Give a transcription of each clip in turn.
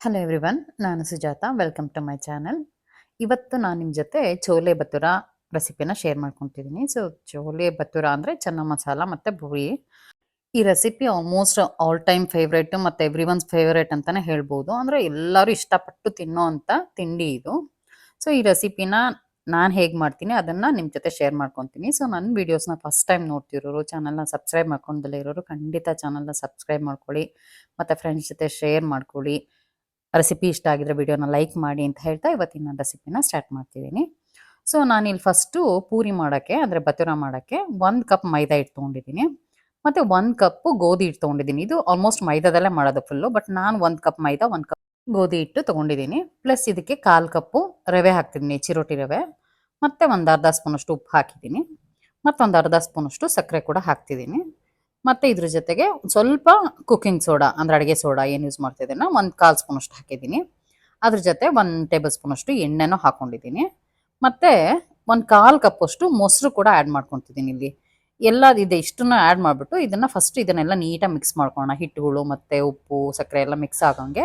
Hello everyone ನಾನು Sujatha welcome to my channel ಇವತ್ತು ನಾನು ನಿಮ್ಮ ಜೊತೆ ಚೋಲೆ ಬತುರ ರೆಸಿಪಿನ ಶೇರ್ ಮಾಡ್ಕೊತಿದ್ದೀನಿ ಸೊ ಚೋಲೆ ಬತುರ ಅಂದರೆ ಚೆನ್ನ ಮಸಾಲ ಮತ್ತು ಬೂರಿ ಈ recipe almost all time favourite ಮತ್ತು ಎವ್ರಿ ಒನ್ಸ್ ಫೇವ್ರೇಟ್ ಅಂತಲೇ ಹೇಳ್ಬೋದು. ಅಂದರೆ ಎಲ್ಲರೂ ಇಷ್ಟಪಟ್ಟು ತಿನ್ನೋ ಅಂಥ ತಿಂಡಿ ಇದು. ಸೊ ಈ ರೆಸಿಪಿನ ನಾನು ಹೇಗೆ ಮಾಡ್ತೀನಿ ಅದನ್ನು ನಿಮ್ಮ ಜೊತೆ ಶೇರ್ ಮಾಡ್ಕೊತೀನಿ ಸೊ ನನ್ನ ವೀಡಿಯೋಸ್ನ ಫಸ್ಟ್ ಟೈಮ್ ನೋಡ್ತಿರೋರು ಚಾನಲ್ನ ಸಬ್ಸ್ಕ್ರೈಬ್ ಮಾಡ್ಕೊಂಡಲ್ಲೇ ಇರೋರು, ಖಂಡಿತ ಚಾನಲ್ನ ಸಬ್ಸ್ಕ್ರೈಬ್ ಮಾಡ್ಕೊಳ್ಳಿ, ಮತ್ತು ಫ್ರೆಂಡ್ಸ್ ಜೊತೆ ಶೇರ್ ಮಾಡ್ಕೊಳ್ಳಿ. ರೆಸಿಪಿ ಇಷ್ಟ ಆಗಿದ್ರೆ ವಿಡಿಯೋನ ಲೈಕ್ ಮಾಡಿ ಅಂತ ಹೇಳ್ತಾ ಇವತ್ತಿನ ರೆಸಿಪಿನ ಸ್ಟಾರ್ಟ್ ಮಾಡ್ತಿದ್ದೀನಿ. ಸೊ ನಾನಿಲ್ಲಿ ಫಸ್ಟು ಪೂರಿ ಮಾಡೋಕ್ಕೆ, ಅಂದರೆ ಬತುರ ಮಾಡೋಕ್ಕೆ ಒಂದು ಕಪ್ ಮೈದಾ ಹಿಟ್ಟು ತೊಗೊಂಡಿದ್ದೀನಿ. ಮತ್ತು ಒಂದು ಕಪ್ಪು ಗೋಧಿ ಹಿಟ್ಟು ತೊಗೊಂಡಿದ್ದೀನಿ. ಇದು ಆಲ್ಮೋಸ್ಟ್ ಮೈದಾದಲ್ಲೇ ಮಾಡೋದು ಫುಲ್ಲು ಬಟ್ ನಾನು ಒಂದು ಕಪ್ ಮೈದಾ, ಒಂದು ಕಪ್ ಗೋಧಿ ಹಿಟ್ಟು ತೊಗೊಂಡಿದ್ದೀನಿ. ಪ್ಲಸ್ ಇದಕ್ಕೆ ಕಾಲು ಕಪ್ಪು ರವೆ ಹಾಕ್ತಿದ್ದೀನಿ, ಚಿರೋಟಿ ರವೆ. ಮತ್ತು ಒಂದು ಅರ್ಧ ಸ್ಪೂನಷ್ಟು ಉಪ್ಪು ಹಾಕಿದ್ದೀನಿ. ಮತ್ತೊಂದು ಅರ್ಧ ಸ್ಪೂನಷ್ಟು ಸಕ್ಕರೆ ಕೂಡ ಹಾಕ್ತಿದ್ದೀನಿ. ಮತ್ತು ಇದ್ರ ಜೊತೆಗೆ ಸ್ವಲ್ಪ ಕುಕ್ಕಿಂಗ್ ಸೋಡಾ ಅಂದ್ರೆ ಅಡುಗೆ ಸೋಡಾ ಏನು ಯೂಸ್ ಮಾಡ್ತಿದ್ದೀನ ಒಂದು ಕಾಲು ಸ್ಪೂನಷ್ಟು ಹಾಕಿದ್ದೀನಿ. ಅದ್ರ ಜೊತೆ ಒಂದು ಟೇಬಲ್ ಸ್ಪೂನಷ್ಟು ಎಣ್ಣೆನೂ ಹಾಕೊಂಡಿದ್ದೀನಿ. ಮತ್ತು ಒಂದು ಕಾಲು ಕಪ್ಪಷ್ಟು ಮೊಸರು ಕೂಡ ಆ್ಯಡ್ ಮಾಡ್ಕೊತಿದ್ದೀನಿ ಇಲ್ಲಿ. ಎಲ್ಲ ಇದೆ ಇಷ್ಟನ್ನ ಆ್ಯಡ್ ಮಾಡಿಬಿಟ್ಟು ಇದನ್ನು ಫಸ್ಟ್ ಇದನ್ನೆಲ್ಲ ನೀಟಾಗಿ ಮಿಕ್ಸ್ ಮಾಡ್ಕೊಳ್ಳೋಣ. ಹಿಟ್ಟುಗಳು ಮತ್ತು ಉಪ್ಪು, ಸಕ್ಕರೆ ಎಲ್ಲ ಮಿಕ್ಸ್ ಆಗೋಂಗೆ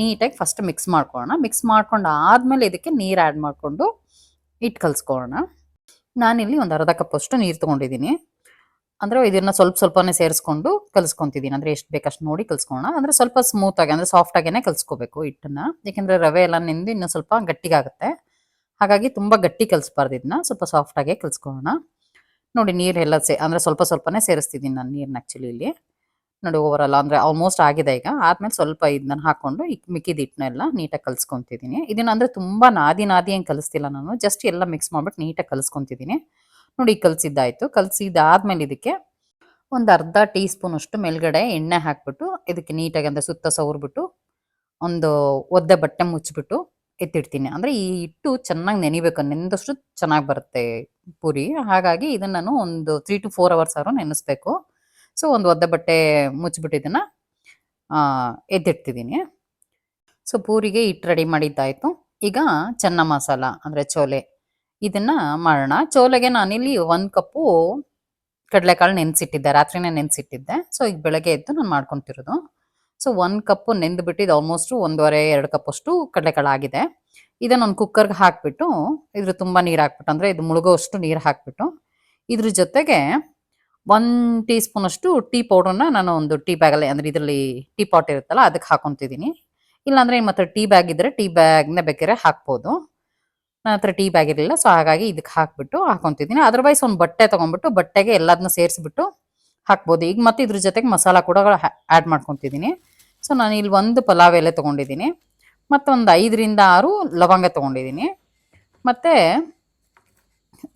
ನೀಟಾಗಿ ಫಸ್ಟ್ ಮಿಕ್ಸ್ ಮಾಡ್ಕೊಳ್ಳೋಣ. ಮಿಕ್ಸ್ ಮಾಡ್ಕೊಂಡು ಆದಮೇಲೆ ಇದಕ್ಕೆ ನೀರು ಆ್ಯಡ್ ಮಾಡಿಕೊಂಡು ಹಿಟ್ಟು ಕಲಿಸ್ಕೊಳ್ಳೋಣ. ನಾನಿಲ್ಲಿ ಒಂದು ಅರ್ಧ ಕಪ್ಪಷ್ಟು ನೀರು ತೊಗೊಂಡಿದ್ದೀನಿ. ಅಂದರೆ ಇದನ್ನ ಸ್ವಲ್ಪ ಸ್ವಲ್ಪನೇ ಸೇರಿಸ್ಕೊಂಡು ಕಲಿಸ್ಕೊಂತಿದ್ದೀನಿ ಅಂದ್ರೆ ಎಷ್ಟು ಬೇಕಷ್ಟು ನೋಡಿ ಕಲಿಸ್ಕೊಳ್ಳೋಣ ಅಂದ್ರೆ ಸ್ವಲ್ಪ ಸ್ಮೂತ್ ಆಗಿ, ಅಂದ್ರೆ ಸಾಫ್ಟ್ ಸಾಫ್ಟಾಗೇ ಕಲಿಸ್ಕೋಬೇಕು ಹಿಟ್ಟನ್ನ. ಯಾಕೆಂದ್ರೆ ರವೆ ಎಲ್ಲ ನೆಂದು ಇನ್ನೂ ಸ್ವಲ್ಪ ಗಟ್ಟಿಗಾಗುತ್ತೆ. ಹಾಗಾಗಿ ತುಂಬ ಗಟ್ಟಿ ಕಲಿಸ್ಬಾರ್ದು ಇದನ್ನ ಸ್ವಲ್ಪ ಸಾಫ್ಟ್ ಆಗಿ ಕಲಿಸ್ಕೊಳ್ಳೋಣ ನೋಡಿ ನೀರೆಲ್ಲ ಸೇ, ಅಂದ್ರೆ ಸ್ವಲ್ಪ ಸ್ವಲ್ಪನೇ ಸೇರಿಸ್ತಿದ್ದೀನಿ ನಾನು ನೀರನ್ನ ಆ್ಯಕ್ಚುಲಿ ಇಲ್ಲಿ. ನೋಡಿ ಅಲ್ಲ ಅಂದ್ರೆ ಆಲ್ಮೋಸ್ಟ್ ಆಗಿದೆ ಈಗ. ಆದ್ಮೇಲೆ ಸ್ವಲ್ಪ ಇದನ್ನ ಹಾಕೊಂಡು ಈ ಮಿಕ್ಕಿದ ಹಿಟ್ಟನ್ನೆಲ್ಲ ನೀಟಾಗಿ ಕಲಿಸ್ಕೊತಿದ್ದೀನಿ ಇದನ್ನ ಅಂದ್ರೆ ತುಂಬಾ ನಾದಿ ನಾದಿ ಏನು ಕಲಿಸ್ತಿಲ್ಲ ನಾನು. ಜಸ್ಟ್ ಎಲ್ಲ ಮಿಕ್ಸ್ ಮಾಡ್ಬಿಟ್ಟು ನೀಟಾಗಿ ಕಲಿಸ್ಕೊತಿದ್ದೀನಿ ನೋಡಿ ಕಲಸಿದ್ದಾಯಿತು. ಕಲಸಿದಾದ್ಮೇಲೆ ಇದಕ್ಕೆ ಒಂದು ಅರ್ಧ ಟೀ ಸ್ಪೂನಷ್ಟು ಮೇಲ್ಗಡೆ ಎಣ್ಣೆ ಹಾಕ್ಬಿಟ್ಟು, ಇದಕ್ಕೆ ನೀಟಾಗಿ ಅಂದರೆ ಸುತ್ತ ಸವರ್ಬಿಟ್ಟು, ಒಂದು ಒದ್ದೆ ಬಟ್ಟೆ ಮುಚ್ಚಿಬಿಟ್ಟು ಎತ್ತಿಡ್ತೀನಿ. ಅಂದರೆ ಈ ಹಿಟ್ಟು ಚೆನ್ನಾಗಿ ನೆನಿಬೇಕು, ನೆನೆದಷ್ಟು ಚೆನ್ನಾಗಿ ಬರುತ್ತೆ ಪೂರಿ. ಹಾಗಾಗಿ ಇದನ್ನು ನಾನು ಒಂದು ತ್ರೀ ಟು ಫೋರ್ ಅವರ್ಸ್ ಆದರೂ ನೆನೆಸ್ಬೇಕು. ಸೊ ಒಂದು ಒದ್ದೆ ಬಟ್ಟೆ ಮುಚ್ಚಿಬಿಟ್ಟು ಇದನ್ನು ಎತ್ತಿಡ್ತಿದ್ದೀನಿ. ಸೊ ಪೂರಿಗೆ ಹಿಟ್ಟು ರೆಡಿ ಮಾಡಿದ್ದಾಯಿತು. ಈಗ ಚೆನ್ನ ಮಸಾಲ, ಅಂದರೆ ಚೋಲೆ. ಇದನ್ನ ಮಾಡೋಣ. ಚೋಲೆಗೆ ನಾನಿಲ್ಲಿ ಒಂದು ಕಪ್ಪು ಕಡಲೆಕಾಳು ನೆನೆಸಿಟ್ಟಿದ್ದೆ. ರಾತ್ರಿನೇ ನೆನೆಸಿಟ್ಟಿದ್ದೆ. ಸೊ ಈಗ ಬೆಳಗ್ಗೆ ಎದ್ದು ನಾನು ಮಾಡ್ಕೊತಿರೋದು. ಸೊ ಒಂದು ಕಪ್ಪು ನೆಂದುಬಿಟ್ಟು ಇದು ಆಲ್ಮೋಸ್ಟು ಒಂದೂವರೆ, ಎರಡು ಕಪ್ಪಷ್ಟು ಕಡಲೆಕಾಳು ಆಗಿದೆ. ಇದನ್ನು ಒಂದು ಕುಕ್ಕರ್ಗೆ ಹಾಕಿಬಿಟ್ಟು, ಇದ್ರ ತುಂಬಾ ನೀರು ಹಾಕ್ಬಿಟ್ಟು, ಅಂದ್ರೆ ಇದು ಮುಳುಗೋಷ್ಟು ನೀರು ಹಾಕ್ಬಿಟ್ಟು, ಇದ್ರ ಜೊತೆಗೆ ಒನ್ ಟೀ ಸ್ಪೂನಷ್ಟು ಟೀ ಪೌಡರ್ನ ನಾನು ಒಂದು ಟೀ ಬ್ಯಾಗ್ ಅಲ್ಲಿ ಅಂದ್ರೆ ಇದರಲ್ಲಿ ಟೀ ಪಾಟ್ ಇರುತ್ತಲ್ಲ ಅದಕ್ಕೆ ಹಾಕೊತಿದ್ದೀನಿ. ಇಲ್ಲಾಂದ್ರೆ ಮತ್ತೆ ಟೀ ಬ್ಯಾಗ್ ಇದ್ದರೆ ಟೀ ಬ್ಯಾಗ್ನ ಬೇಕಾದ್ರೆ ಹಾಕ್ಬೋದು. ನನ್ನ ಹತ್ರ ಟೀ ಬ್ಯಾಗ್ ಇರಲಿಲ್ಲ ಸೊ ಹಾಗಾಗಿ ಇದಕ್ಕೆ ಹಾಕ್ಬಿಟ್ಟು ಹಾಕೊಂತಿದ್ದೀನಿ. ಅದರ್ವೈಸ್ ಒಂದು ಬಟ್ಟೆ ತೊಗೊಂಡ್ಬಿಟ್ಟು ಬಟ್ಟೆಗೆ ಎಲ್ಲದನ್ನ ಸೇರಿಸ್ಬಿಟ್ಟು ಹಾಕ್ಬೋದು. ಈಗ ಮತ್ತೆ ಇದ್ರ ಜೊತೆಗೆ ಮಸಾಲ ಕೂಡ ಆ್ಯಡ್ ಮಾಡ್ಕೊತಿದ್ದೀನಿ. ಸೊ ನಾನು ಇಲ್ಲಿ ಒಂದು ಪಲಾವ್ ಎಲೆ ತೊಗೊಂಡಿದ್ದೀನಿ. ಮತ್ತೊಂದು ಐದರಿಂದ ಆರು ಲವಂಗ ತೊಗೊಂಡಿದ್ದೀನಿ. ಮತ್ತು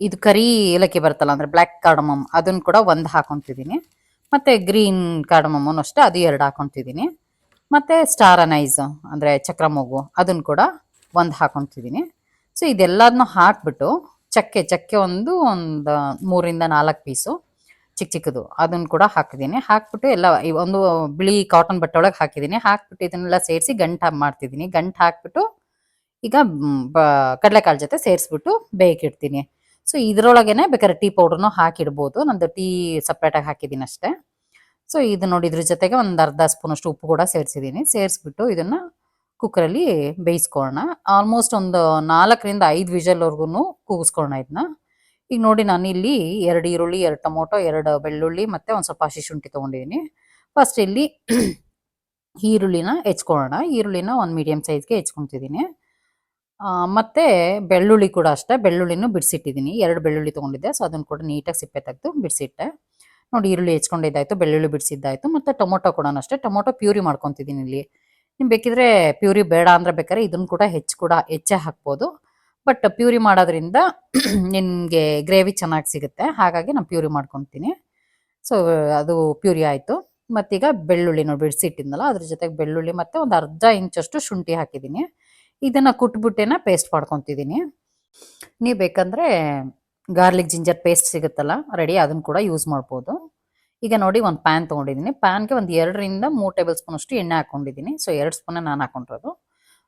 ಇದು ಕರಿ ಏಲಕ್ಕಿ ಬರುತ್ತಲ್ಲ, ಅಂದರೆ ಬ್ಲ್ಯಾಕ್ ಕಾರ್ಡಮಮ್ ಅದನ್ನು ಕೂಡ ಒಂದು ಹಾಕೊತಿದ್ದೀನಿ. ಮತ್ತು ಗ್ರೀನ್ ಕಾರ್ಡಮಮ್ಮನು ಅಷ್ಟೇ, ಅದು ಎರಡು ಹಾಕೊತಿದ್ದೀನಿ. ಮತ್ತು ಸ್ಟಾರ್ ಅನೈಸ್ ಅಂದರೆ ಚಕ್ರ ಮೂಗು ಅದನ್ನು ಕೂಡ ಒಂದು ಹಾಕೊತಿದ್ದೀನಿ. ಸೊ ಇದೆಲ್ಲದನ್ನೂ ಹಾಕ್ಬಿಟ್ಟು ಚಕ್ಕೆ ಚಕ್ಕೆ ಒಂದು ಒಂದು ಮೂರಿಂದ ನಾಲ್ಕು ಪೀಸು ಚಿಕ್ಕ ಚಿಕ್ಕದು. ಅದನ್ನು ಕೂಡ ಹಾಕಿದ್ದೀನಿ. ಹಾಕ್ಬಿಟ್ಟು ಎಲ್ಲ ಒಂದು ಬಿಳಿ ಕಾಟನ್ ಬಟ್ಟೆ ಒಳಗೆ ಹಾಕಿದ್ದೀನಿ. ಹಾಕ್ಬಿಟ್ಟು ಇದನ್ನೆಲ್ಲ ಸೇರಿಸಿ ಗಂಟು ಮಾಡ್ತಿದ್ದೀನಿ. ಗಂಟು ಹಾಕ್ಬಿಟ್ಟು ಈಗ ಬ, ಕಡಲೆಕಾಳು ಜೊತೆ ಸೇರಿಸ್ಬಿಟ್ಟು ಬೇಕಿಡ್ತೀನಿ ಸೊ ಇದರೊಳಗೇನೆ ಬೇಕಾದ್ರೆ ಟೀ ಪೌಡ್ರನ್ನೂ ಹಾಕಿಡ್ಬೋದು. ನಂದು ಟೀ ಸಪ್ರೇಟಾಗಿ ಹಾಕಿದ್ದೀನಿ ಅಷ್ಟೇ ಸೊ ಇದು ನೋಡಿ ಇದ್ರ ಜೊತೆಗೆ ಒಂದು ಅರ್ಧ ಸ್ಪೂನಷ್ಟು ಉಪ್ಪು ಕೂಡ ಸೇರಿಸಿದ್ದೀನಿ ಸೇರಿಸ್ಬಿಟ್ಟು ಇದನ್ನು ಕುಕ್ಕರಲ್ಲಿ ಬೇಯಿಸ್ಕೊಳ್ಳೋಣ ಆಲ್ಮೋಸ್ಟ್ ಒಂದು ನಾಲ್ಕರಿಂದ ಐದು ವಿಷಲ್ವರೆಗೂ ಕೂಗಿಸ್ಕೊಳ್ಳೋಣ ಇದನ್ನ ಈಗ ನೋಡಿ ನಾನು ಇಲ್ಲಿ ಎರಡು ಈರುಳ್ಳಿ, ಎರಡು ಟೊಮೊಟೊ, ಎರಡು ಬೆಳ್ಳುಳ್ಳಿ ಮತ್ತು ಒಂದು ಸ್ವಲ್ಪ ಹಸಿ ಶುಂಠಿ ತೊಗೊಂಡಿದ್ದೀನಿ ಫಸ್ಟ್ ಇಲ್ಲಿ ಈರುಳ್ಳಿನ ಹೆಚ್ಕೊಳ್ಳೋಣ ಈರುಳ್ಳಿನ ಒಂದು ಮೀಡಿಯಮ್ ಸೈಜ್ಗೆ ಹೆಚ್ಕೊತಿದ್ದೀನಿ ಮತ್ತು ಬೆಳ್ಳುಳ್ಳಿ ಕೂಡ ಅಷ್ಟೇ. ಬೆಳ್ಳುಳ್ಳಿನೂ ಬಿಡಿಸಿಟ್ಟಿದ್ದೀನಿ ಎರಡು ಬೆಳ್ಳುಳ್ಳಿ ತೊಗೊಂಡಿದ್ದೆ ಸೊ ಅದನ್ನು ಕೂಡ ನೀಟಾಗಿ ಸಿಪ್ಪೆ ತೆಗೆದು ಬಿಡಿಸಿಟ್ಟೆ. ನೋಡಿ ಈರುಳ್ಳಿ ಹೆಚ್ಕೊಂಡಿದ್ದಾಯಿತು, ಬೆಳ್ಳುಳ್ಳಿ ಬಿಡಿಸಿದ್ದಾಯಿತು, ಮತ್ತು ಟೊಮೊಟೊ ಕೂಡ ಅಷ್ಟೇ. ಟೊಮೊಟೊ ಪ್ಯೂರಿ ಮಾಡ್ಕೊತಿದ್ದೀನಿ ಇಲ್ಲಿ. ನಿಮ್ಗೆ ಬೇಕಿದ್ರೆ ಪ್ಯೂರಿ ಬೇಡ ಅಂದ್ರೆ ಬೇಕಾದ್ರೆ ಇದನ್ನು ಕೂಡ ಹೆಚ್ಚು ಕೂಡ ಹೆಚ್ಚೇ ಹಾಕ್ಬೋದು. ಬಟ್ ಪ್ಯೂರಿ ಮಾಡೋದ್ರಿಂದ ನಿಮಗೆ ಗ್ರೇವಿ ಚೆನ್ನಾಗಿ ಸಿಗುತ್ತೆ. ಹಾಗಾಗಿ ನಾನು ಪ್ಯೂರಿ ಮಾಡ್ಕೊತೀನಿ. ಸೊ ಅದು ಪ್ಯೂರಿ ಆಯಿತು. ಮತ್ತೀಗ ಬೆಳ್ಳುಳ್ಳಿ ನೋಡಿ ಬಿಡಿಸಿಟ್ಟಿದ್ನಲ್ಲ, ಅದ್ರ ಜೊತೆಗೆ ಬೆಳ್ಳುಳ್ಳಿ ಮತ್ತು ಒಂದು ಅರ್ಧ ಇಂಚಷ್ಟು ಶುಂಠಿ ಹಾಕಿದ್ದೀನಿ. ಇದನ್ನು ಕುಟ್ಬಿಟ್ಟೇನ ಪೇಸ್ಟ್ ಮಾಡ್ಕೊತಿದ್ದೀನಿ. ನೀವು ಬೇಕಂದರೆ ಗಾರ್ಲಿಕ್ ಜಿಂಜರ್ ಪೇಸ್ಟ್ ಸಿಗುತ್ತಲ್ಲ ರೆಡಿ ಅದನ್ನು ಕೂಡ ಯೂಸ್ ಮಾಡ್ಬೋದು. ಈಗ ನೋಡಿ ಒಂದು ಪ್ಯಾನ್ ತೊಗೊಂಡಿದ್ದೀನಿ ಪ್ಯಾನ್ಗೆ ಒಂದು ಎರಡರಿಂದ ಮೂರು ಟೇಬಲ್ ಸ್ಪೂನಷ್ಟು ಎಣ್ಣೆ ಹಾಕ್ಕೊಂಡಿದ್ದೀನಿ ಸೊ ಎರಡು ಸ್ಪೂನ ನಾನು ಹಾಕೊಂಡಿರೋದು.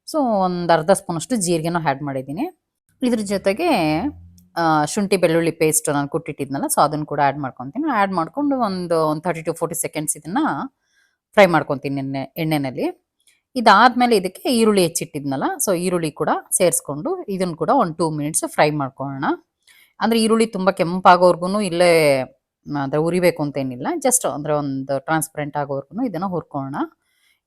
ಸೊ ಒಂದು ಅರ್ಧ ಸ್ಪೂನಷ್ಟು ಜೀರಿಗೆನೂ ಆ್ಯಡ್ ಮಾಡಿದ್ದೀನಿ ಇದ್ರ ಜೊತೆಗೆ ಶುಂಠಿ ಬೆಳ್ಳುಳ್ಳಿ ಪೇಸ್ಟ್ ನಾನು ಕುಟ್ಟಿಟ್ಟಿದ್ನಲ್ಲ ಸೊ ಅದನ್ನು ಕೂಡ ಆ್ಯಡ್ ಮಾಡ್ಕೊತೀನಿ. ಆ್ಯಡ್ ಮಾಡಿಕೊಂಡು ಒಂದು ಒಂದು ತರ್ಟಿ ಟು ಫೋರ್ಟಿ ಸೆಕೆಂಡ್ಸ್ ಇದನ್ನು ಫ್ರೈ ಮಾಡ್ಕೊತೀನಿ ಎಣ್ಣೆ ಎಣ್ಣೆಯಲ್ಲಿ ಇದಾದಮೇಲೆ ಇದಕ್ಕೆ ಈರುಳ್ಳಿ ಹೆಚ್ಚಿಟ್ಟಿದ್ನಲ್ಲ ಸೊ ಈರುಳ್ಳಿ ಕೂಡ ಸೇರಿಸ್ಕೊಂಡು ಇದನ್ನು ಕೂಡ ಒಂದು ಟೂ ಮಿನಿಟ್ಸ್ ಫ್ರೈ ಮಾಡ್ಕೊಳ್ಳೋಣ. ಅಂದರೆ ಈರುಳ್ಳಿ ತುಂಬ ಕೆಂಪಾಗೋರ್ಗು ಇಲ್ಲೇ ಅಂದರೆ ಉರಿಬೇಕು ಅಂತೇನಿಲ್ಲ. ಜಸ್ಟ್ ಅಂದರೆ ಒಂದು ಟ್ರಾನ್ಸ್ಪರೆಂಟ್ ಆಗೋವರೆಗೂ ಇದನ್ನು ಹುರ್ಕೊಳ್ಳೋಣ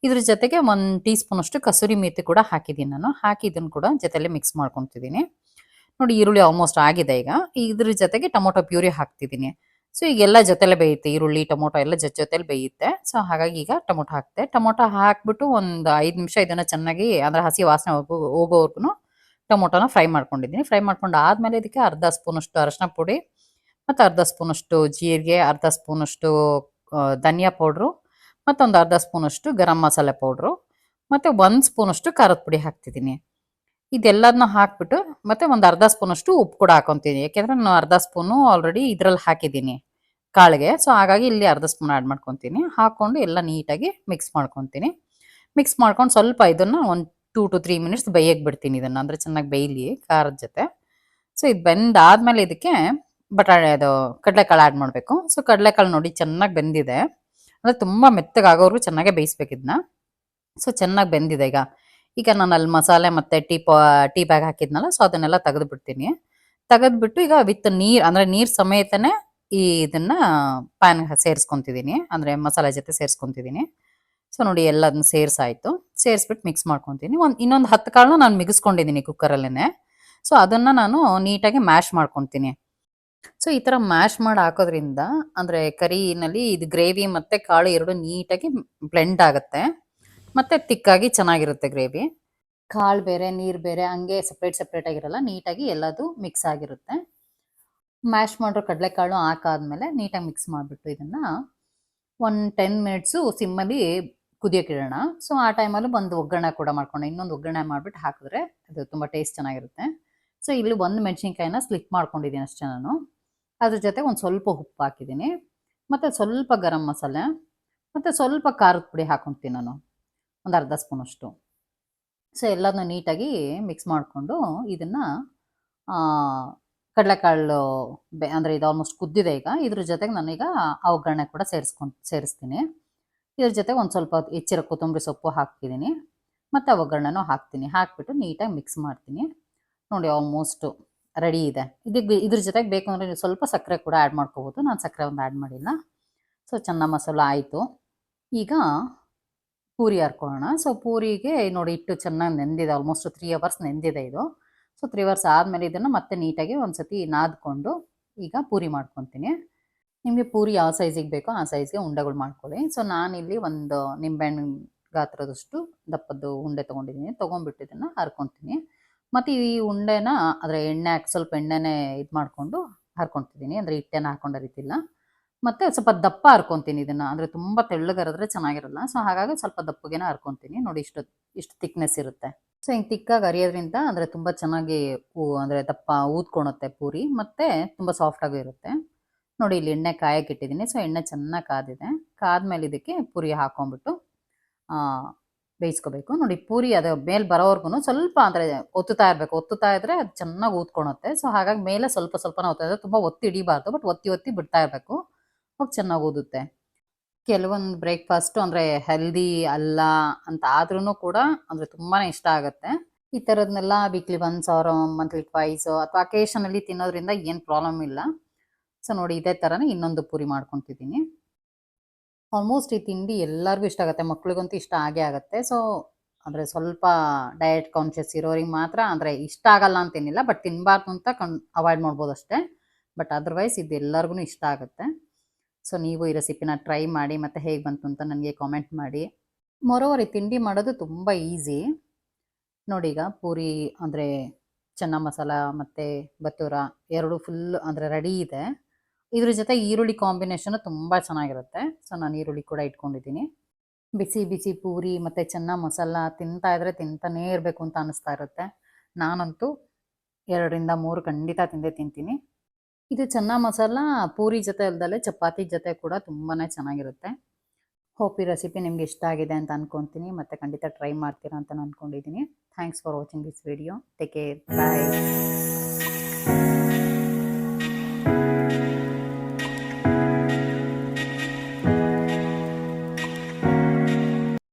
ಇದ್ರ ಜೊತೆಗೆ ಒಂದು ಟೀ ಸ್ಪೂನ್ ಅಷ್ಟು ಕಸೂರಿ ಮೇಥಿ ಕೂಡ ಹಾಕಿದ್ದೀನಿ ನಾನು. ಹಾಕಿ ಇದನ್ನು ಕೂಡ ಜೊತೆಯಲ್ಲಿ ಮಿಕ್ಸ್ ಮಾಡ್ಕೊತಿದ್ದೀನಿ ನೋಡಿ ಈರುಳ್ಳಿ ಆಲ್ಮೋಸ್ಟ್ ಆಗಿದೆ ಈಗ. ಇದ್ರ ಜೊತೆಗೆ ಟೊಮೊಟೊ ಪ್ಯೂರಿ ಹಾಕ್ತಿದ್ದೀನಿ ಸೊ ಈಗ ಎಲ್ಲ ಜೊತೆಲೆ ಬೇಯುತ್ತೆ. ಈರುಳ್ಳಿ, ಟೊಮೊಟೊ ಎಲ್ಲ ಜೊತೆ ಜೊತೆಲಿ ಬೇಯುತ್ತೆ. ಸೊ ಹಾಗಾಗಿ ಈಗ ಟೊಮೊಟೊ ಹಾಕ್ತೆ. ಟೊಮೊಟೊ ಹಾಕ್ಬಿಟ್ಟು ಒಂದು ಐದು ನಿಮಿಷ ಇದನ್ನು ಚೆನ್ನಾಗಿ ಅಂದರೆ ಹಸಿ ವಾಸನೆ ಹೋಗೋ ಹೋಗೋವರೆಗೂ ಟೊಮೊಟೊನ ಫ್ರೈ ಮಾಡ್ಕೊಂಡಿದ್ದೀನಿ ಫ್ರೈ ಮಾಡ್ಕೊಂಡು ಆದಮೇಲೆ ಇದಕ್ಕೆ ಅರ್ಧ ಸ್ಪೂನಷ್ಟು ಅರಶಿನ ಪುಡಿ ಮತ್ತು ಅರ್ಧ ಸ್ಪೂನಷ್ಟು ಜೀರಿಗೆ, ಅರ್ಧ ಸ್ಪೂನಷ್ಟು ಧನಿಯಾ ಪೌಡ್ರು, ಮತ್ತೊಂದು ಅರ್ಧ ಸ್ಪೂನಷ್ಟು ಗರಂ ಮಸಾಲೆ ಪೌಡ್ರು, ಮತ್ತು ಒಂದು ಸ್ಪೂನಷ್ಟು ಖಾರದ ಪುಡಿ ಹಾಕ್ತಿದ್ದೀನಿ. ಇದೆಲ್ಲದನ್ನ ಹಾಕ್ಬಿಟ್ಟು ಮತ್ತೆ ಒಂದು ಅರ್ಧ ಸ್ಪೂನಷ್ಟು ಉಪ್ಪು ಕೂಡ ಹಾಕೊತೀನಿ. ಯಾಕೆಂದರೆ ನಾನು ಅರ್ಧ ಸ್ಪೂನು ಆಲ್ರೆಡಿ ಇದರಲ್ಲಿ ಹಾಕಿದ್ದೀನಿ ಕಾಳಿಗೆ. ಸೊ ಹಾಗಾಗಿ ಇಲ್ಲಿ ಅರ್ಧ ಸ್ಪೂನ್ ಆ್ಯಡ್ ಮಾಡ್ಕೊತೀನಿ. ಹಾಕ್ಕೊಂಡು ಎಲ್ಲ ನೀಟಾಗಿ ಮಿಕ್ಸ್ ಮಾಡ್ಕೊತೀನಿ. ಮಿಕ್ಸ್ ಮಾಡ್ಕೊಂಡು ಸ್ವಲ್ಪ ಇದನ್ನು ಒಂದು ಟೂ ಟು ತ್ರೀ ಮಿನಿಟ್ಸ್ ಬೇಯಕ್ಕೆ ಬಿಡ್ತೀನಿ ಇದನ್ನು. ಅಂದರೆ ಚೆನ್ನಾಗಿ ಬೇಯಲಿ, ಖಾರದ ಜೊತೆ. ಸೊ ಇದು ಬೆಂದಾದ್ಮೇಲೆ ಇದಕ್ಕೆ ಬಟಾಣಿ ಅದು ಕಡಲೆಕಾಳು ಆ್ಯಡ್ ಮಾಡಬೇಕು. ಸೊ ಕಡಲೆಕಾಳು ನೋಡಿ ಚೆನ್ನಾಗಿ ಬೆಂದಿದೆ. ಅಂದರೆ ತುಂಬ ಮೆತ್ತಗಾಗೋರು ಚೆನ್ನಾಗೇ ಬೇಯಿಸ್ಬೇಕು ಇದನ್ನ ಸೊ ಚೆನ್ನಾಗಿ ಬೆಂದಿದೆ ಈಗ. ಈಗ ನಾನು ಅಲ್ಲಿ ಮಸಾಲೆ ಮತ್ತು ಟೀ ಪಾ, ಟೀ ಬ್ಯಾಗ್ ಹಾಕಿದ್ನಲ್ಲ ಸೊ ಅದನ್ನೆಲ್ಲ ತೆಗೆದು ಬಿಡ್ತೀನಿ ತೆಗೆದ್ಬಿಟ್ಟು ಈಗ ವಿತ್ ನೀರು, ಅಂದರೆ ನೀರು ಸಮೇತನೇ ಈ ಇದನ್ನು ಪ್ಯಾನ್ ಸೇರಿಸ್ಕೊತಿದ್ದೀನಿ. ಅಂದರೆ ಮಸಾಲೆ ಜೊತೆ ಸೇರಿಸ್ಕೊತಿದ್ದೀನಿ. ಸೊ ನೋಡಿ ಎಲ್ಲದನ್ನ ಸೇರ್ಸಾಯಿತು. ಸೇರಿಸ್ಬಿಟ್ಟು ಮಿಕ್ಸ್ ಮಾಡ್ಕೊತೀನಿ. ಒಂದು, ಇನ್ನೊಂದು ಹತ್ತು ಕಾಳನ್ನ ನಾನು ಮಿಗಿಸ್ಕೊಂಡಿದ್ದೀನಿ ಕುಕ್ಕರಲ್ಲೇ ಸೊ ಅದನ್ನು ನಾನು ನೀಟಾಗಿ ಮ್ಯಾಶ್ ಮಾಡ್ಕೊತೀನಿ. ಸೊ, ಈ ಥರ ಮ್ಯಾಶ್ ಮಾಡಿ ಹಾಕೋದ್ರಿಂದ, ಅಂದರೆ ಕರಿನಲ್ಲಿ ಇದು ಗ್ರೇವಿ ಮತ್ತು ಕಾಳು ಎರಡು ನೀಟಾಗಿ ಬ್ಲೆಂಡ್ ಆಗುತ್ತೆ. ಮತ್ತು ತಿಕ್ಕಾಗಿ ಚೆನ್ನಾಗಿರುತ್ತೆ ಗ್ರೇವಿ. ಕಾಳು ಬೇರೆ, ನೀರು ಬೇರೆ, ಹಂಗೆ ಸಪ್ರೇಟ್ ಸಪ್ರೇಟ್ ಆಗಿರಲ್ಲ, ನೀಟಾಗಿ ಎಲ್ಲದು ಮಿಕ್ಸ್ ಆಗಿರುತ್ತೆ. ಮ್ಯಾಶ್ ಮಾಡಿರೋ ಕಡಲೆಕಾಳು ಹಾಕಾದ್ಮೇಲೆ ನೀಟಾಗಿ ಮಿಕ್ಸ್ ಮಾಡಿಬಿಟ್ಟು ಇದನ್ನು ಒನ್ ಟೆನ್ ಮಿನಿಟ್ಸು ಸಿಮ್ಮಲ್ಲಿ ಕುದಿಯೋಕ್ಕಿಡೋಣ ಸೊ, ಆ ಟೈಮಲ್ಲೂ ಒಂದು ಒಗ್ಗರಣೆ ಕೂಡ ಮಾಡ್ಕೊಂಡು. ಇನ್ನೊಂದು ಒಗ್ಗರಣೆ ಮಾಡಿಬಿಟ್ಟು ಹಾಕಿದ್ರೆ ಅದು ತುಂಬ ಟೇಸ್ಟ್ ಚೆನ್ನಾಗಿರುತ್ತೆ. ಸೊ ಇಲ್ಲಿ ಒಂದು ಮೆಣಸಿನ್ಕಾಯಿನ ಸ್ಲಿಪ್ ಮಾಡ್ಕೊಂಡಿದ್ದೀನಿ ಅಷ್ಟೇ ನಾನು. ಅದ್ರ ಜೊತೆ ಒಂದು ಸ್ವಲ್ಪ ಉಪ್ಪು ಹಾಕಿದ್ದೀನಿ. ಮತ್ತು ಸ್ವಲ್ಪ ಗರಂ ಮಸಾಲೆ, ಮತ್ತು ಸ್ವಲ್ಪ ಖಾರದ ಪುಡಿ ಹಾಕೊತೀನಿ ನಾನು. ಒಂದು ಅರ್ಧ ಸ್ಪೂನಷ್ಟು. ಸೊ ಎಲ್ಲದನ್ನ ನೀಟಾಗಿ ಮಿಕ್ಸ್ ಮಾಡಿಕೊಂಡು ಇದನ್ನು ಕಡಲೆಕಾಳು ಬೆ, ಅಂದರೆ ಇದು ಆಲ್ಮೋಸ್ಟ್ ಕುದ್ದಿದೆ ಈಗ. ಇದ್ರ ಜೊತೆಗೆ ನಾನೀಗ ಒಗ್ಗರಣೆ ಕೂಡ ಸೇರಿಸ್ಕೊಂಡು, ಸೇರಿಸ್ತೀನಿ. ಇದ್ರ ಜೊತೆಗೆ ಒಂದು ಸ್ವಲ್ಪ ಹೆಚ್ಚಿರೋ ಕೊತ್ತಂಬರಿ ಸೊಪ್ಪು ಹಾಕ್ತಿದ್ದೀನಿ. ಮತ್ತು ಒಗ್ಗರಣೆನೂ ಹಾಕ್ತೀನಿ. ಹಾಕ್ಬಿಟ್ಟು ನೀಟಾಗಿ ಮಿಕ್ಸ್ ಮಾಡ್ತೀನಿ. ನೋಡಿ ಆಲ್ಮೋಸ್ಟು ರೆಡಿ ಇದೆ. ಇದಕ್ಕೆ ಇದ್ರ ಜೊತೆಗೆ ಬೇಕು ಅಂದರೆ ನೀವು ಸ್ವಲ್ಪ ಸಕ್ಕರೆ ಕೂಡ ಆ್ಯಡ್ ಮಾಡ್ಕೋಬೋದು. ನಾನು ಸಕ್ಕರೆ ಒಂದು ಆ್ಯಡ್ ಮಾಡಿಲ್ಲ. ಸೊ ಚೆನ್ನ ಮಸಾಲ ಆಯಿತು. ಈಗ ಪೂರಿ ಹರ್ಕೊಳ್ಳೋಣ ಸೊ ಪೂರಿಗೆ ನೋಡಿ ಇಟ್ಟು ಚೆನ್ನಾಗಿ ನೆಂದಿದೆ. ಆಲ್ಮೋಸ್ಟ್ ತ್ರೀ ಅವರ್ಸ್ ನೆಂದಿದೆ ಇದು. ಸೊ ತ್ರೀ ಅವರ್ಸ್ ಆದಮೇಲೆ ಇದನ್ನು ಮತ್ತೆ ನೀಟಾಗಿ ಒಂದು ಸತಿ ನಾದ್ಕೊಂಡು ಈಗ ಪೂರಿ ಮಾಡ್ಕೊತೀನಿ. ನಿಮಗೆ ಪೂರಿ ಯಾವ ಸೈಜಿಗೆ ಬೇಕೋ ಆ ಸೈಜ್ಗೆ ಉಂಡೆಗಳು ಮಾಡ್ಕೊಳ್ಳಿ. ಸೊ ನಾನಿಲ್ಲಿ ಒಂದು ನಿಂಬೆಹಣ್ಣು ಗಾತ್ರದಷ್ಟು ದಪ್ಪದ್ದು ಉಂಡೆ ತೊಗೊಂಡಿದ್ದೀನಿ ತೊಗೊಂಡ್ಬಿಟ್ಟು ಇದನ್ನು ಹರ್ಕೊತೀನಿ ಮತ್ತು ಈ ಉಂಡೆನ ಅದರ ಎಣ್ಣೆ ಹಾಕಿ ಸ್ವಲ್ಪ ಎಣ್ಣೆನೇ ಇದು ಮಾಡ್ಕೊಂಡು ಹರ್ಕೊತಿದ್ದೀನಿ ಅಂದರೆ ಹಿಟ್ಟೆನ ಹಾಕೊಂಡು ಹರಿತಿಲ್ಲ ಮತ್ತು ಸ್ವಲ್ಪ ದಪ್ಪ ಹರ್ಕೊತೀನಿ ಇದನ್ನು. ಅಂದರೆ ತುಂಬ ತೆಳ್ಳಗರಿದ್ರೆ ಚೆನ್ನಾಗಿರಲ್ಲ. ಸೊ ಹಾಗಾಗಿ ಸ್ವಲ್ಪ ದಪ್ಪಗೇನ ಹರ್ಕೊತೀನಿ. ನೋಡಿ ಇಷ್ಟು ಇಷ್ಟು ತಿಕ್ನೆಸ್ ಇರುತ್ತೆ. ಸೊ ಹಿಂಗೆ ತಿಕ್ಕಾಗಿ ಅರಿಯೋದ್ರಿಂದ ಅಂದರೆ ತುಂಬ ಚೆನ್ನಾಗಿ ಅಂದರೆ ದಪ್ಪ ಊದ್ಕೊಳುತ್ತೆ ಪೂರಿ. ಮತ್ತು ತುಂಬ ಸಾಫ್ಟಾಗೂ ಇರುತ್ತೆ. ನೋಡಿ ಇಲ್ಲಿ ಎಣ್ಣೆ ಕಾಯಕ್ಕೆ ಇಟ್ಟಿದ್ದೀನಿ ಸೊ ಎಣ್ಣೆ ಚೆನ್ನಾಗಿ ಕಾದಿದೆ. ಕಾದ್ಮೇಲೆ ಇದಕ್ಕೆ ಪೂರಿ ಹಾಕೊಂಡ್ಬಿಟ್ಟು ಬೇಯಿಸ್ಕೋಬೇಕು. ನೋಡಿ ಪೂರಿ ಅದು ಮೇಲೆ ಬರೋವರೆಗೂ ಸ್ವಲ್ಪ ಅಂದರೆ ಒತ್ತುತ್ತಾ ಇರಬೇಕು. ಒತ್ತುತ್ತಾ ಇದ್ರೆ ಅದು ಚೆನ್ನಾಗಿ ಊದ್ಕೊಳುತ್ತೆ ಸೊ ಹಾಗಾಗಿ ಮೇಲೆ ಸ್ವಲ್ಪ ಸ್ವಲ್ಪನ ಒತ್ತಾ ಇದ್ರೆ ತುಂಬ ಒತ್ತಿ ಹಿಡಿಬಾರ್ದು. ಬಟ್ ಒತ್ತಿ ಒತ್ತಿ ಬಿಡ್ತಾ ಇರಬೇಕು. ಅವಾಗ ಚೆನ್ನಾಗಿ ಊದುತ್ತೆ. ಕೆಲವೊಂದು ಬ್ರೇಕ್ಫಾಸ್ಟು ಅಂದರೆ ಹೆಲ್ದಿ, ಅಲ್ಲ ಅಂತ ಆದ್ರೂ ಕೂಡ ಅಂದರೆ ತುಂಬಾ ಇಷ್ಟ ಆಗುತ್ತೆ. ಈ ಥರದ್ನೆಲ್ಲ weekly once or monthly twice ಅಥವಾ ಅಕೇಶನಲ್ಲಿ ತಿನ್ನೋದ್ರಿಂದ ಏನು ಪ್ರಾಬ್ಲಮ್ ಇಲ್ಲ. ಸೊ ನೋಡಿ ಇದೇ ಥರನೇ ಇನ್ನೊಂದು ಪೂರಿ ಮಾಡ್ಕೊತಿದ್ದೀನಿ. ಆಲ್ಮೋಸ್ಟ್ ಈ ತಿಂಡಿ ಎಲ್ಲರಿಗೂ ಇಷ್ಟ ಆಗುತ್ತೆ. ಮಕ್ಳಿಗಂತೂ ಇಷ್ಟ ಆಗೇ ಆಗುತ್ತೆ. ಸೊ ಅಂದರೆ ಸ್ವಲ್ಪ ಡಯಟ್ ಕಾನ್ಷಿಯಸ್ ಇರೋರಿಗೆ ಮಾತ್ರ ಅಂದರೆ ಇಷ್ಟ ಆಗಲ್ಲ ಅಂತೇನಿಲ್ಲ ಬಟ್ ತಿನ್ನಬಾರ್ದು ಅಂತ ಕಣ್ ಅವಾಯ್ಡ್ ಮಾಡ್ಬೋದು ಅಷ್ಟೇ. ಬಟ್ ಅದರ್ವೈಸ್ ಇದು ಎಲ್ಲರಿಗೂ ಇಷ್ಟ ಆಗುತ್ತೆ. ಸೊ ನೀವು ಈ ರೆಸಿಪಿನ ಟ್ರೈ ಮಾಡಿ ಮತ್ತು ಹೇಗೆ ಬಂತು ಅಂತ ನನಗೆ ಕಾಮೆಂಟ್ ಮಾಡಿ. ಮೊರೋವರ್ ಈ ತಿಂಡಿ ಮಾಡೋದು ತುಂಬ ಈಸಿ ನೋಡಿ ಈಗ ಪೂರಿ ಅಂದರೆ, ಚೆನ್ನ ಮಸಾಲ ಮತ್ತು ಬತ್ತೂರ ಎರಡು ಫುಲ್ ಅಂದರೆ ರೆಡಿ ಇದೆ. ಇದ್ರ ಜೊತೆ ಈರುಳ್ಳಿ ಕಾಂಬಿನೇಷನ್ ತುಂಬ ಚೆನ್ನಾಗಿರುತ್ತೆ. ಸೊ ನಾನು ಈರುಳ್ಳಿ ಕೂಡ ಇಟ್ಕೊಂಡಿದ್ದೀನಿ. ಬಿಸಿ ಬಿಸಿ ಪೂರಿ ಮತ್ತು ಚೆನ್ನ ಮಸಾಲ ತಿಂತಾ ಇದ್ರೆ ತಿಂತಾನೇ ಇರಬೇಕು ಅಂತ ಅನಿಸ್ತಾ ಇರುತ್ತೆ. ನಾನಂತೂ ಎರಡರಿಂದ ಮೂರು ಖಂಡಿತ ತಿಂದೇ ತಿಂತೀನಿ. ಇದು ಚೆನ್ನ ಮಸಾಲ, ಪೂರಿ ಜೊತೆ ಅಲ್ದಲೆ ಚಪಾತಿ ಜೊತೆ ಕೂಡ ತುಂಬಾ ಚೆನ್ನಾಗಿರುತ್ತೆ. ಹೋಪ್ ಈ ರೆಸಿಪಿ ನಿಮ್ಗೆ ಇಷ್ಟ ಆಗಿದೆ ಅಂತ ಅನ್ಕೊತೀನಿ. ಮತ್ತೆ ಖಂಡಿತ ಟ್ರೈ ಮಾಡ್ತೀರಾ ಅಂತ ನಾನು ಅಂದ್ಕೊಂಡಿದ್ದೀನಿ thanks for watching this video take care bye